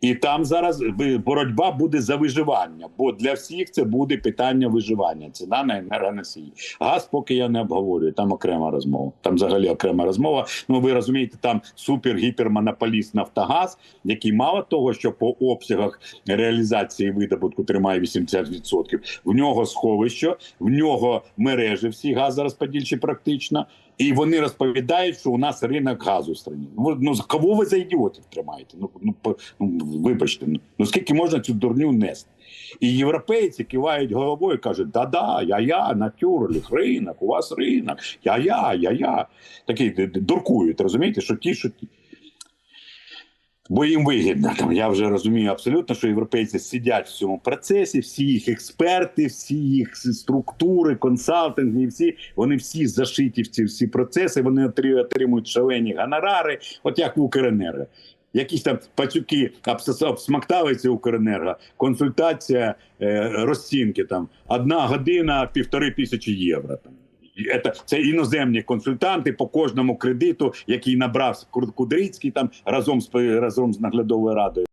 І там зараз би- боротьба буде за виживання, бо для всіх це буде питання виживання. Ціна на енергоносії. Газ поки я не обговорюю, там окрема розмова. Там взагалі окрема розмова. Ну ви розумієте, там супер-гіпермонополіст Нафтогаз, який мало того, що по обсягах реалізації видобутку тримає 80%, в нього сховище, в нього мережі всі газорозподільчі практично. І вони розповідають, що у нас ринок газу в країні. Ну, ну кого ви за ідіотів тримаєте? Ну, ну, ну вибачте, ну, скільки можна цю дурню нести? І європейці кивають головою кажуть: да-да, я-я, натюрліх, ринок, у вас ринок, я-я, я-я. Такі дуркують, розумієте, що ті, що ті. Бо їм вигідно. Там я вже розумію абсолютно, що європейці сидять в цьому процесі, всі їх експерти, всі їх структури, консалтинги, всі вони всі зашиті в ці всі процеси. Вони отримують шалені гонорари, от як в Укренерго. Якісь там пацюки обсмакталися Укренерго, консультація е, розцінки там одна година, півтори тисячі євро. Там. Це, іноземні консультанти по кожному кредиту, який набрав Кудрицький там разом з разом з наглядовою радою.